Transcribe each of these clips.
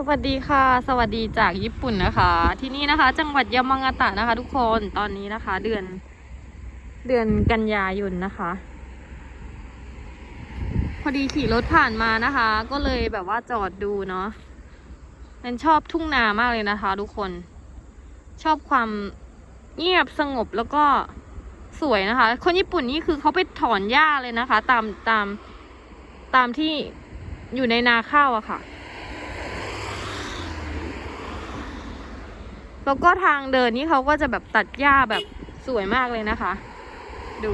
สวัสดีค่ะ สวัสดีจากญี่ปุ่นนะคะ ที่นี่นะคะ จังหวัดยามางาตะนะคะ ทุกคนตอนนี้นะคะ เดือน เดือนกันยายนนะคะ พอดีขี่รถผ่านมานะคะ ก็เลยแบบว่าจอดดูเนาะนันชอบทุ่งนามากเลยนะคะ ทุกคน ชอบความเงียบสงบแล้วก็สวยนะคะ คนญี่ปุ่นนี่คือเขาไปถอนหญ้าเลยนะคะ ตามตามตามที่อยู่ในนาข้าวอะค่ะ แล้วก็ทางเดินนี่เขาก็จะแบบตัดหญ้าแบบสวยมากเลยนะคะ ดู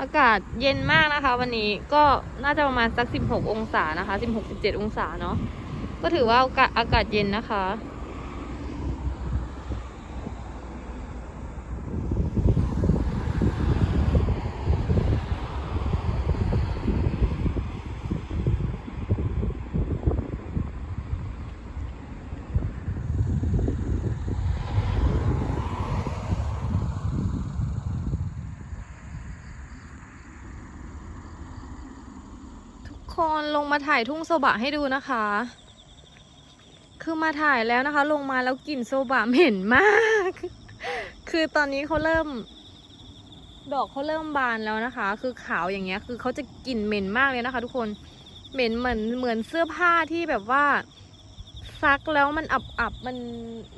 อากาศเย็นมากนะคะ วันนี้ก็น่าจะประมาณสัก 16 องศานะคะ 16-17 องศาเนาะก็ถือว่าอากาศอากาศเย็นนะคะ คนลงมาถ่ายทุ่งโซบะให้ดูนะคะ คือมาถ่ายแล้วนะคะ ลงมาแล้วกลิ่นโซบะเหม็นมาก คือตอนนี้เขาเริ่ม ดอกเขาเริ่มบานแล้วนะคะ คือขาวอย่างเงี้ย คือเขาจะกลิ่นเหม็นมากเลยนะคะ ทุกคน เหม็นเหมือนเหมือนเสื้อผ้าที่แบบว่า ซักแล้วมันอับอับมัน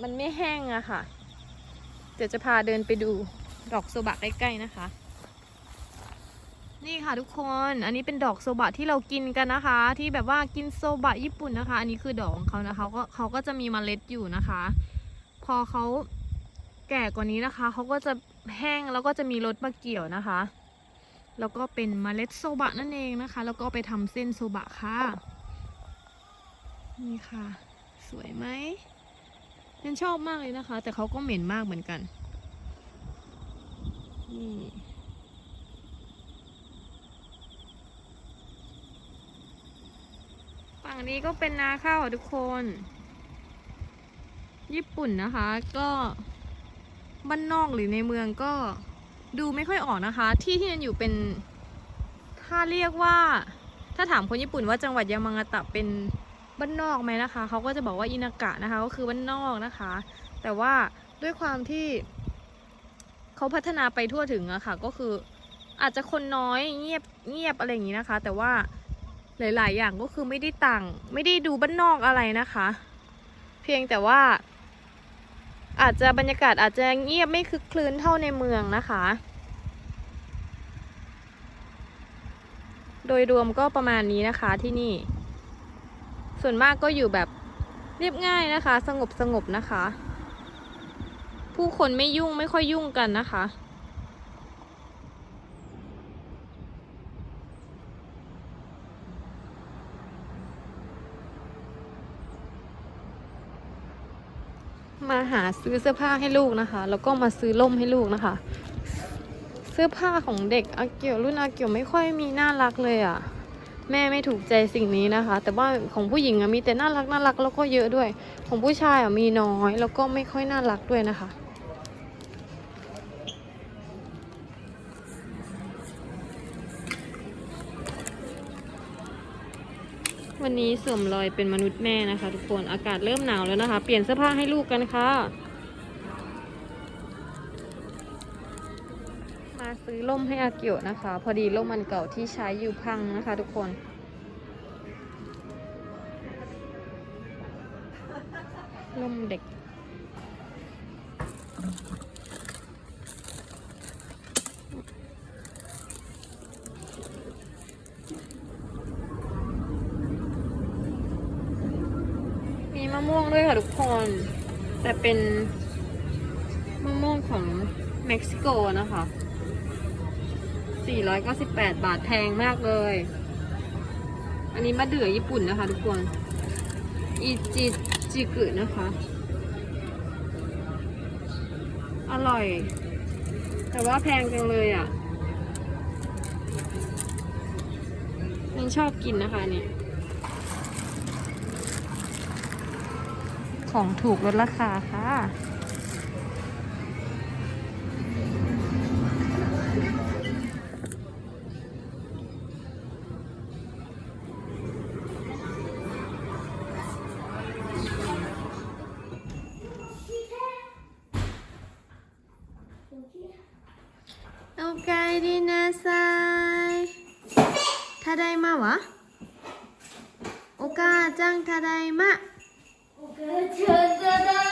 มันไม่แห้งอะค่ะ เดี๋ยวจะพาเดินไปดูดอกโซบะใกล้ๆนะคะ นี่ค่ะทุกคนอันนี้เป็นดอกโซบะที่เรากินกันนะคะ ที่แบบว่ากินโซบะญี่ปุ่นนะคะ อันนี้คือดอกของเขานะคะก็เขาก็จะมีมเมล็ดอยู่นะคะ พอเขาแก่กว่านี้นะคะเขาก็จะแห้งแล้วก็จะมีรสมาเกี่ยวนะคะ แล้วก็เป็นมเมล็ดโซบะนั่นเองนะคะ แล้วก็ไปทำเส้นโซบะค่ะนี่ค่ะ สวยไหมฉันชอบมากเลยนะคะ แต่เขาก็เหม็นมากเหมือนกันนี่ ฝั่งนี้ก็เป็นนาข้าวทุกคน ญี่ปุ่นนะคะ ก็บ้านนอกหรือในเมืองก็ดูไม่ค่อยออกนะคะ ที่ที่นันอยู่เป็น ถ้าเรียกว่า ถ้าถามคนญี่ปุ่นว่าจังหวัดยามางาตะเป็นบ้านนอกไหมนะคะ เขาก็จะบอกว่าอินากะนะคะ ก็คือบ้านนอกนะคะ แต่ว่าด้วยความที่เขาพัฒนาไปทั่วถึงอะค่ะ ก็คืออาจจะคนน้อยเงียบเงียบอะไรอย่างนี้นะคะ แต่ว่า หลาย ๆ อย่างก็คือไม่ได้ต่าง ไม่ได้ดูบ้านนอกอะไรนะคะ เพียงแต่ว่า อาจจะบรรยากาศอาจจะเงียบไม่คึกคลื้นเท่าในเมืองนะคะ โดยรวมก็ประมาณนี้นะคะที่นี่ ส่วนมากก็อยู่แบบเรียบง่ายนะคะ สงบสงบนะคะ ผู้คนไม่ยุ่งไม่ค่อยยุ่งกันนะคะ มาหาซื้อเสื้อผ้าให้ลูกนะคะ แล้วก็มาซื้อล่มให้ลูกนะคะ เสื้อผ้าของเด็กอาเกียวรุ่นอาเกียวไม่ค่อยมีน่ารักเลยอะ่ะ แม่ไม่ถูกใจสิ่งนี้นะคะ แต่ว่าของผู้หญิงอะมีแต่น่ารักน่ารักแล้วก็เยอะด้วย ของผู้ชายอะมีน้อยแล้วก็ไม่ค่อยน่ารักด้วยนะคะ วันนี้สวมรอยเป็นมนุษย์แม่นะคะ ทุกคนอากาศเริ่มหนาวแล้วนะคะ เปลี่ยนเสื้อผ้าให้ลูกกันค่ะ มาซื้อล่มให้อาเกียวนะคะ พอดีล่มมันเก่าที่ใช้อยู่พังนะคะ ทุกคนล่มเด็ก มีมะม่วงด้วยค่ะทุกค น แต่เป็นมะม่วงของเม็กซิโกนะคะ 498 บาทแพงมากเลย อันนี้มะเดื่อญี่ปุ่นนะคะทุกคนอีจิจิกุนะคะ อร่อย แต่ว่าแพงจังเลยอะยังชอบกินนะคะเนี่ย ของถูกลดราคาค่ะおかえりなさいただいまはお母ちゃんただいま แ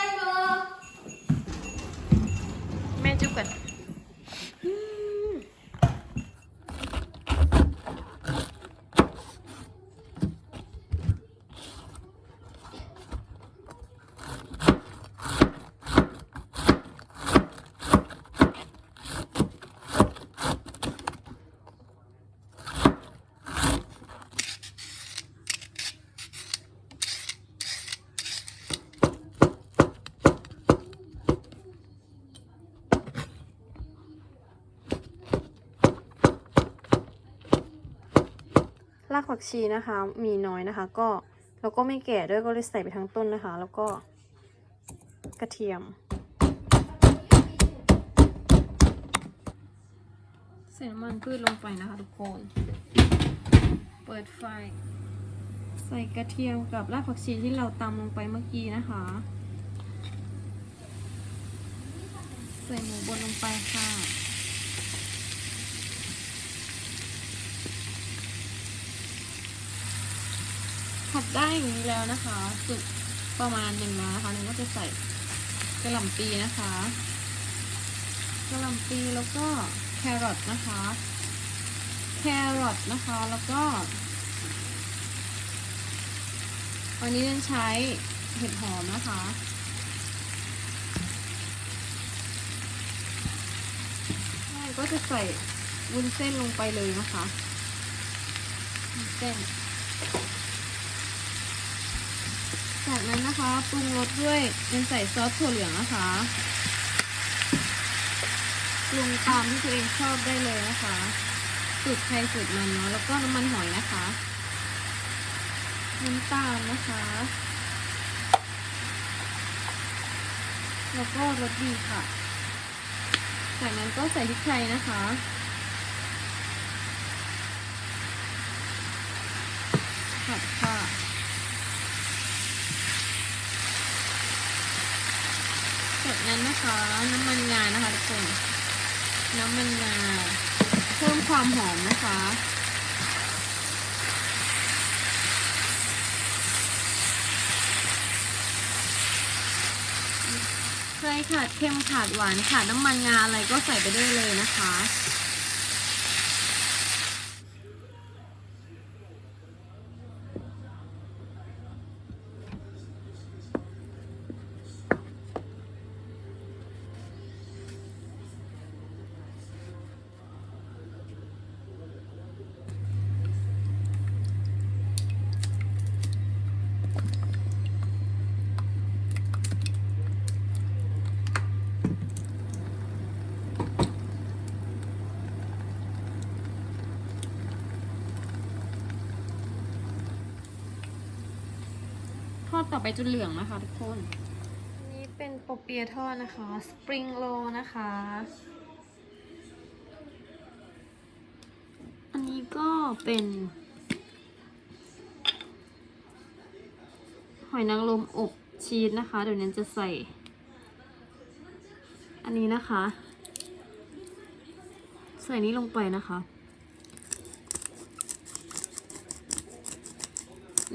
ากผักชีนะคะ มีน้อยนะคะ ก็แล้วก็ไม่แก่ด้วยก็เลยใส่ไปทั้งต้นนะคะ แล้วก็กระเทียม ใส่น้ำมันพืชลงไปนะคะทุกคน เปิดไฟ ใส่กระเทียมกับรากผักชีที่เราตำลงไปเมื่อกี้นะคะ ใส่หมูบดลงไปค่ะ ผัดได้อย่างนี้แล้วนะคะสุกประมาณหนึ่งแล้วนะคะหนึ่งก็จะใส่กระหล่ำปีนะคะกระหล่ำปีแล้วก็แครอทนะคะ แครอทนะคะแล้วก็วันนี้ใช้เห็ดหอมนะคะแล้วก็จะใส่วุ้นเส้นลงไปเลยนะคะเส้น จากนั้นนะคะปรุงรสด้วยเป็นใส่ซอสถั่วเหลืองนะคะปรุงตามที่ตัวเองชอบได้เลยนะคะสูตรใครสูตรมันเนาะแล้วก็น้ำมันหอยนะคะน้ำตาลนะคะ แล้วก็รสดีค่ะ จากนั้นก็ใส่พริกไทยนะคะผัดค่ะ จาก นั้นนะคะ น้ำมันงานะคะทุกคนน้ำมันงาเพิ่มความหอมนะคะใครขาดเค็มขาดหวานขาดน้ำมันงาอะไรก็ใส่ไปได้เลยนะคะ ต่อไปจนเหลืองนะคะทุกคน อันนี้เป็นโปเปียทอดนะคะ สปริงโรนะคะ อันนี้ก็เป็นหอยนางรมอบชีสนะคะ เดี๋ยวนั้นจะใส่ อันนี้นะคะ ใส่นี้ลงไปนะคะ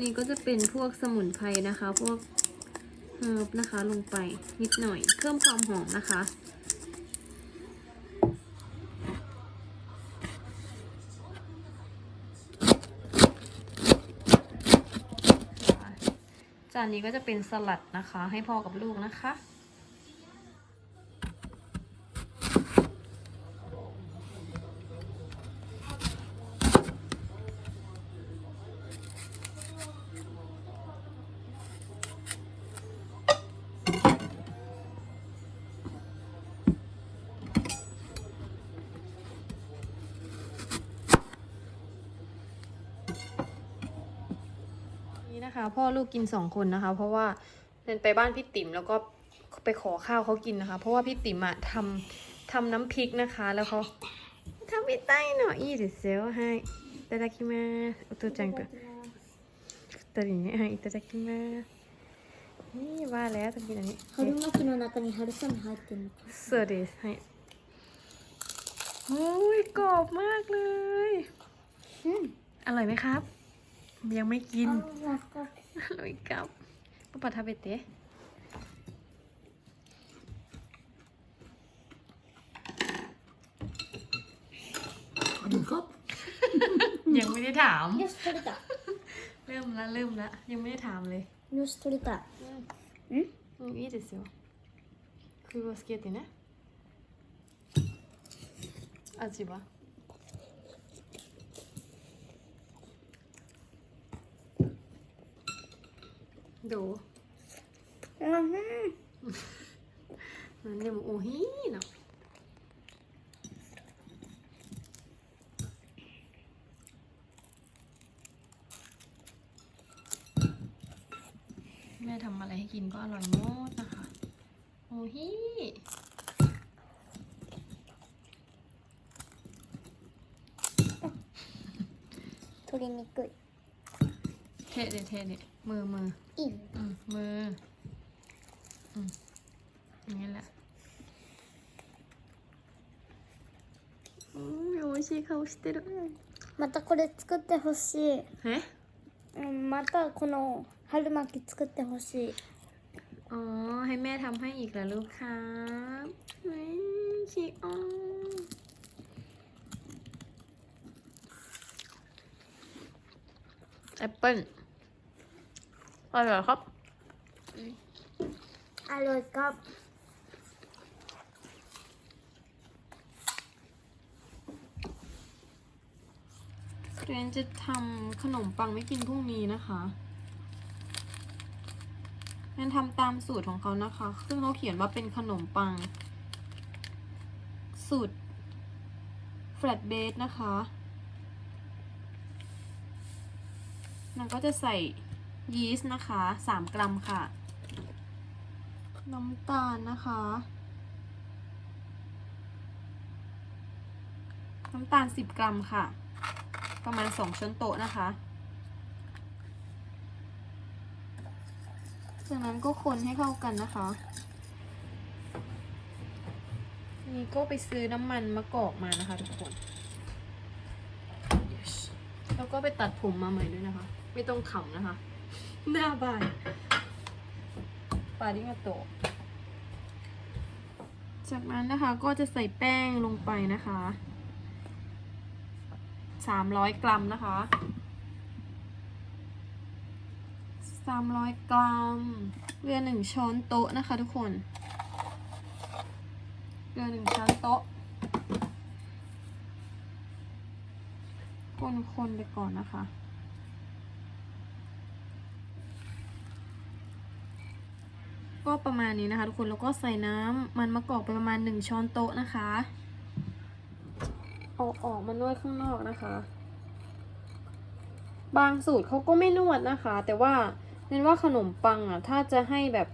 นี่ก็จะเป็นพวกสมุนไพรนะคะ พวกเฮิร์บนะคะลงไปนิดหน่อย เพิ่มความหอมนะคะ จานนี้ก็จะเป็นสลัดนะคะ ให้พ่อกับลูกนะคะ พ่อลูกกินสองคนนะคะ เพราะว่าเดินไปบ้านพี่ติ๋มแล้วก็ไปขอข้าวเขากินนะคะ เพราะว่าพี่ติ๋มอะทำทำน้ำพริกนะคะ แล้วเขาทำไปใต้หน่อยอีเดี๋ยวเซลให้いただきますお父ちゃんが二人にねはいいただきますนี่ว่าแล้วต้องกินอันนี้ 春巻きの中に春雨入ってるのか。そうですはい โอ้ยกรอบมากเลย うん。 อร่อยไหมครับ ยังไม่กิน あ、なんか。 อร่อยครับปะปะทาเบเตะ Har du kopp? ยังไม่ได้ถาม よし、取れた。 เริ่มละเริ่มละยังไม่ได้ถามเลย よし、取れた。ん。うんいいですよ空をつけてね味は ดูอืมนั่นเดี๋ยวโอ้ฮีเนาะแม่ทำอะไรให้กินก็อร่อยหมดนะคะ โอ้ฮี鶏肉 เทะเดะเทะเดะมือมือ いい。 อืมมือ อืมอย่างนี้แหละうん美味しい顔してるまたこれ作ってほしい。えうん、またこの春巻き作ってほしい。 อ๋อ ให้แม่ทำให้อีกเหรอลูกครับเฮ้ยชีออนแอปเปิ้ล อร่อยครับ อร่อยครับเรนจะทำขนมปังไม่กินพรุ่งนี้นะคะเรนทำตามสูตรของเขานะคะ ซึ่งเขาเขียนว่าเป็นขนมปัง สูตรแฟลตเบสนะคะนั่นก็จะใส่ ยีสต์นะคะ3กรัมค่ะ น้ำตาลนะคะ น้ำตาล10กรัมค่ะ ประมาณ2ช้อนโต๊ะนะคะ จากนั้นก็คนให้เข้ากันนะคะนี่ก็ไปซื้อน้ำมันมะกอกมานะคะทุกคน Yes แล้วก็ไปตัดผมมาใหม่ด้วยนะคะ ไม่ต้องขำนะคะ หน้าบานปาดิงาโตจากนั้นนะคะก็จะใส่แป้งลงไปนะคะสามร้อยกรัมนะคะสามร้อยกรัมเกลือหนึ่งช้อนโต๊ะนะคะทุกคนเกลือหนึ่งช้อนโต๊ะ คนๆไปก่อนนะคะ ก็ประมาณนี้นะคะทุกคนแล้วก็ใส่น้ำมันมะกอกไปประมาณหนึ่งช้อนโต๊ะนะคะเอาออกมานวดข้างนอกนะคะ บางสูตรเขาก็ไม่นวดนะคะ แต่ว่าเน้นว่าขนมปังอะ ถ้าจะให้แบบ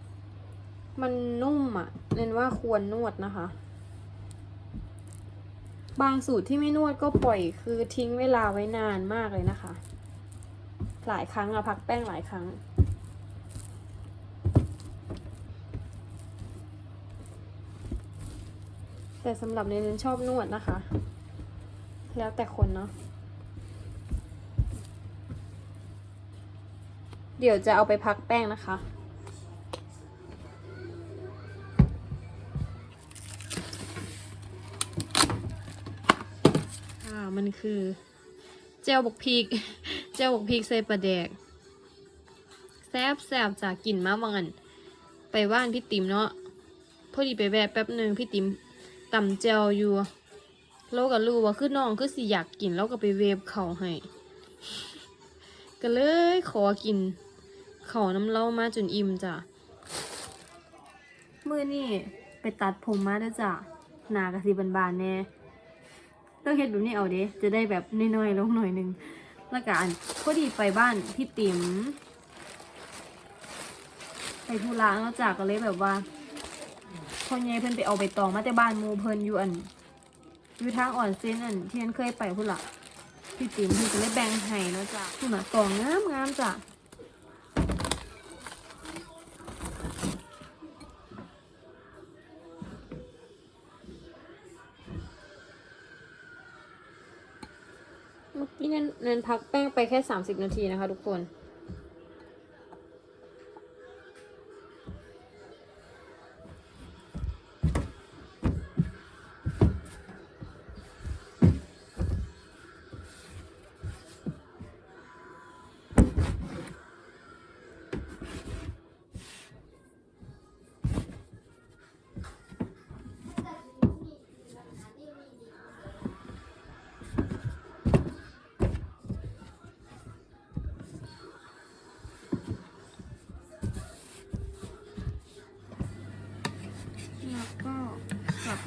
มันนุ่มอะเน้นว่าควรนวดนะคะ บางสูตรที่ไม่นวดก็ปล่อยคือทิ้งเวลาไว้นานมากเลยนะคะ หลายครั้งอะพักแป้งหลายครั้ง แต่สำหรับเน้นชอบนวดนะคะ แล้วแต่คนเนาะเดี๋ยวจะเอาไปพักแป้งนะคะ อ่า มันคือ เจลบกพริกเจลบกพริกใส่ปลาแดก แซบแซบจากกลิ่นมะวังอันไปบ้านพี่ติ๋มเนาะ พอดีไปแวะแป๊บหนึ่งพี่ติ๋ม ตำเจลอยู่เราก็รู้ว่าคือน้องคือสิอยากกินเราก็ไปเวฟเขาให้ก็เลยขอกินเขาน้ำเล่ามาจนอิ่มจ้ะมือนี่ไปตัดผมมาด้อจ้ะหนากะสิบานๆแน่ต้องเฮ็ดแบบนี้เอาเด้จะได้แบบน้อยๆลงหน่อยนึงแล้วก็อันพอดีไปบ้านพี่ติ๋มไปธุระแล้วจ้ะก็เลยแบบว่า พ่อใหญ่เพิ่นไปเอาใบตองมาแต่บ้านหมูเพิ่นอยู่อันอยู่ทางอ่อนเส้นอันที่ฉันเคยไปพุ่นละพี่ติ๋มพิ่นก็เลยแบ่งให้เนาะจ้ะพุ่นน่ะตองงามงามจ้ะเมื่อกี้เน้นเน้นพักแป้งไปแค่ 30 นาทีนะคะทุกคน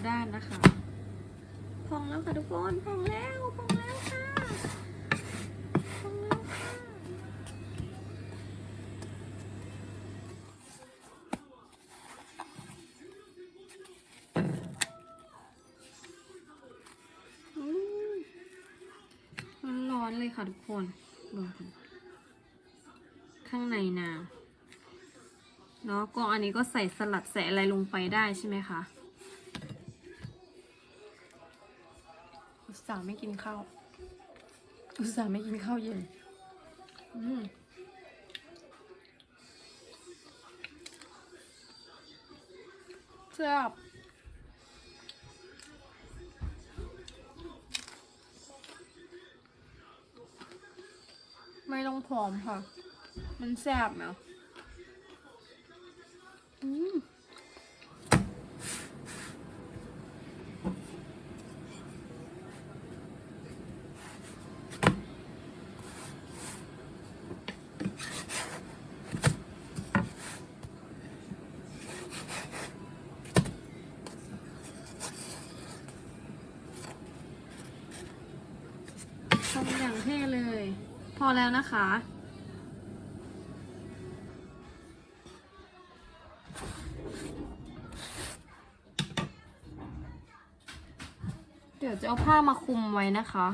ด้านนะคะ พองแล้วค่ะทุกคน พองแล้ว พองแล้วค่ะ พองแล้วค่ะร้อนเลยค่ะทุกคนดูข้างในน้ำแล้วก็อันนี้ก็ใส่สลัดใส่อะไรลงไปได้ใช่ไหมคะ ตส่าห์ไม่กินข้าว อุตส่าห์ไม่กินข้าวเย็น อืมแซ่บไม่ต้องผอมค่ะ มันแซ่บเนาะอืมทำอย่างเท่เลย พ อแล้วนะคะ เดี๋ยวจะเอาผ้ามาคลุมไว้นะคะ